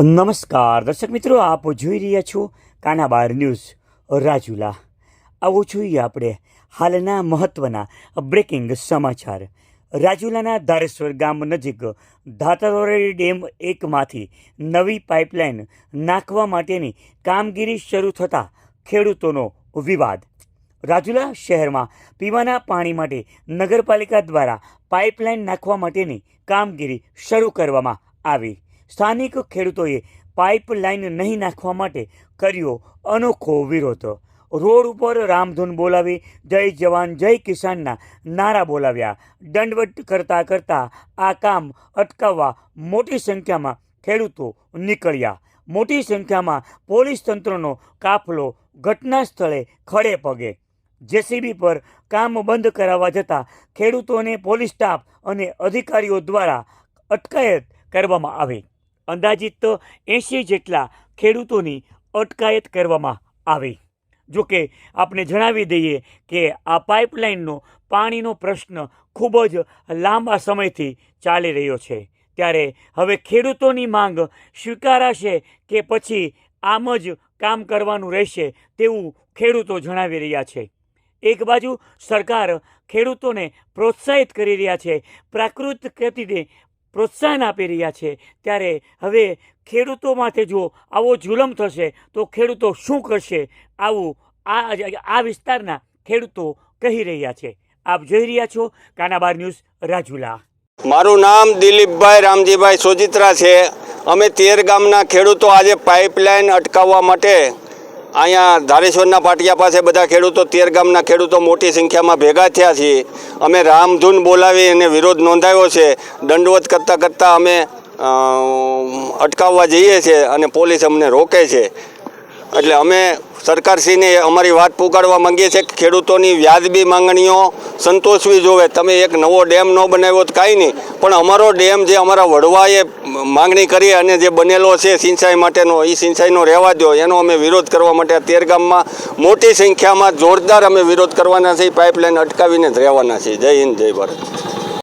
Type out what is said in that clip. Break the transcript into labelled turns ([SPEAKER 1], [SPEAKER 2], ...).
[SPEAKER 1] નમસ્કાર, દર્શક મિત્રો, આપ જોઈ રહ્યા છો કાના કાનાબાર ન્યૂઝ. રાજુલા, આવો જોઈએ આપણે હાલના મહત્ત્વના બ્રેકિંગ સમાચાર. રાજુલાના ધારેશ્વર ગામ નજીક ધાતરોરી ડેમ એકમાંથી નવી પાઇપલાઇન નાખવા માટેની કામગીરી શરૂ થતાં ખેડૂતોનો વિવાદ. રાજુલા શહેરમાં પીવાના પાણી માટે નગરપાલિકા દ્વારા પાઇપલાઇન નાખવા માટેની કામગીરી શરૂ કરવામાં આવી. સ્થાનિક ખેડૂતોએ પાઇપલાઇન નહીં નાખવા માટે કર્યો અનોખો વિરોધ. રોડ ઉપર રામધૂન બોલાવી, જય જવાન, જય કિસાનના નારા બોલાવ્યા. દંડવટ કરતાં કરતાં આ કામ અટકાવવા મોટી સંખ્યામાં ખેડૂતો નીકળ્યા. મોટી સંખ્યામાં પોલીસ તંત્રનો કાફલો ઘટના સ્થળે ખડે પગે. જેસીબી પર કામ બંધ કરાવવા જતાં ખેડૂતોને પોલીસ સ્ટાફ અને અધિકારીઓ દ્વારા અટકાયત કરવામાં આવી. અંદાજિત એંશી જેટલા ખેડૂતોની અટકાયત કરવામાં આવી. જો કે, આપણે જણાવી દઈએ કે આ પાઇપલાઇનનો પાણીનો પ્રશ્ન ખૂબ જ લાંબા સમયથી ચાલી રહ્યો છે. ત્યારે હવે ખેડૂતોની માંગ સ્વીકારાશે કે પછી આમ જ કામ કરવાનું રહેશે તેવું ખેડૂતો જણાવી રહ્યા છે. એક બાજુ સરકાર ખેડૂતોને પ્રોત્સાહિત કરી રહ્યા છે, પ્રાકૃત ખેતીને પ્રોત્સાહન આપી રહ્યા છે, ત્યારે હવે ખેડૂતો માટે જો આવો જુલમ થશે, તો ખેડૂતો શું કરશે? આવું આ આ વિસ્તારના ખેડૂતો કહી રહ્યા છે. આપ જોઈ રહ્યા છો કાનાબાર ન્યૂઝ, રાજુલા.
[SPEAKER 2] મારું નામ દિલીપભાઈ રામજીભાઈ સોજિત્રા છે. અમે તેર ગામના ખેડૂતો આજે પાઇપલાઇન અટકાવવા માટે અહીંયા ધારેશ્વરના પાટિયા પાસે બધા ખેડૂતો, તેર ગામના ખેડૂતો મોટી સંખ્યામાં ભેગા થયા છીએ. અમે રામધૂન બોલાવી અને વિરોધ નોંધાયો છે. દંડવત કરતાં કરતાં અમે, અટકાવવા જઈએ છીએ અને પોલીસ અમને રોકે છે. એટલે અમે સરકારશ્રીને અમારી વાત પુગાડવા માંગીએ છીએ ખેડૂતોની વ્યાજબી માંગણીઓ સંતોષવી જોવે. તમે એક નવો ડેમ ન બનાવ્યો તો કાંઈ નહીં. પણ અમારો ડેમ જે અમારા વડવાએ માંગણી કરી અને જે બનેલો છે સિંચાઈ માટેનો એ સિંચાઈનો રહેવા દો એનો અમે વિરોધ કરવા માટે તેર મોટી સંખ્યામાં જોરદાર અમે વિરોધ કરવાના છીએ. પાઇપલાઇન અટકાવીને જ રહેવાના છીએ. જય હિન્દ, જય ભારત.